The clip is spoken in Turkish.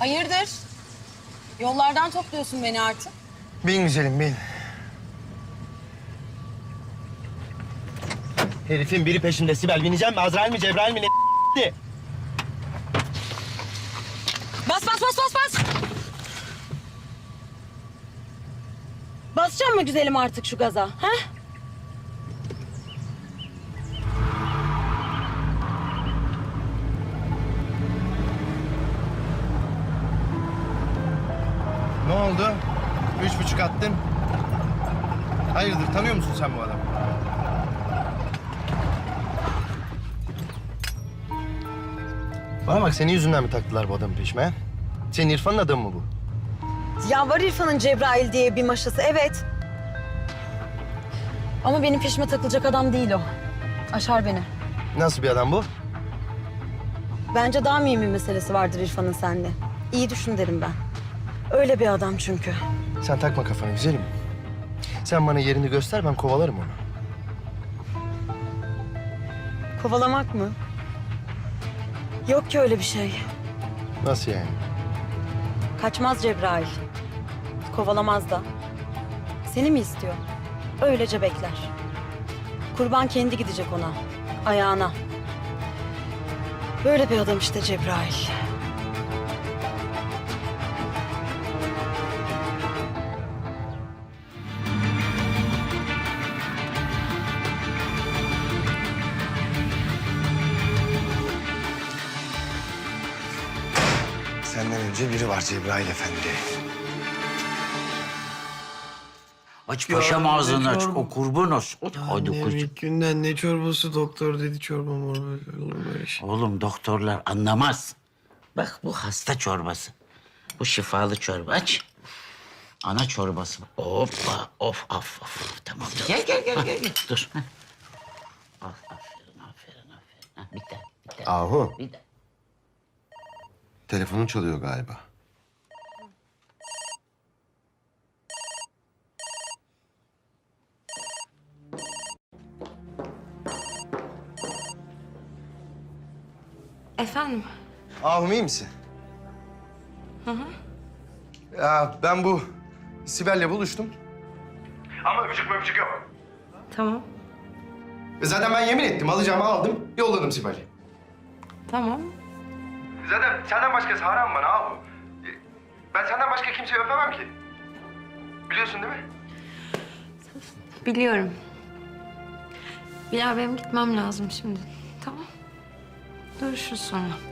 Hayırdır? Yollardan topluyorsun beni artık. Bin güzelim bin. Herifin biri peşimde Sibel. Bineceğim mi? Azrail mi Cebrail mi ne Bas bas bas bas bas. Basacağım mı güzelim artık şu gaza? Ha? Ne oldu? Üç buçuk attın. Hayırdır tanıyor musun sen bu adamı? Bana bak senin yüzünden mi taktılar bu adamı peşime? ha? Senin İrfan'ın adamı mı bu? Ya var İrfan'ın Cebrail diye bir maşası evet. Ama benim peşime takılacak adam değil o. Aşar beni. Nasıl bir adam bu? Bence daha mühim bir meselesi vardır İrfan'ın sende. İyi düşün derim ben. Öyle bir adam çünkü. Sen takma kafana güzelim. Sen bana yerini göster ben kovalarım onu. Kovalamak mı? Yok ki öyle bir şey. Nasıl yani? Kaçmaz Cebrail. Kovalamaz da. Seni mi istiyor? Öylece bekler. Kurban kendi gidecek ona. Ayağına. Böyle bir adam işte Cebrail. Önce biri var Cebrail Efendi. Aç paşam Ya, ağzını aç. çorba? O kurban olsun. Hadi kuzum. ilk günden ne çorbası doktor dedi çorba morba olur mu öyle şey. Oğlum doktorlar anlamaz. Bak bu hasta çorbası. Bu şifalı çorba. Aç. Ana çorbası. Hoppa. Of of of. Tamam. Gel gel gel gel. gel. Dur. heh. Al, aferin aferin aferin. Ha, bir tane bir tane. Ahu, Bir tane. Telefonun çalıyor galiba. Efendim? Ahum iyi misin? Hı hı. Ya ben bu Sibel'le buluştum. Ama öpücük öpücük yok. Tamam. E Zaten ben yemin ettim alacağımı aldım yolladım Sibel'i. Tamam. Zaten senden başkası haram bana Ahum. Ben senden başka kimseyi öpemem ki. Biliyorsun değil mi? Biliyorum. Bilal benim gitmem lazım şimdi. Tamam. Görüşürüz sonra.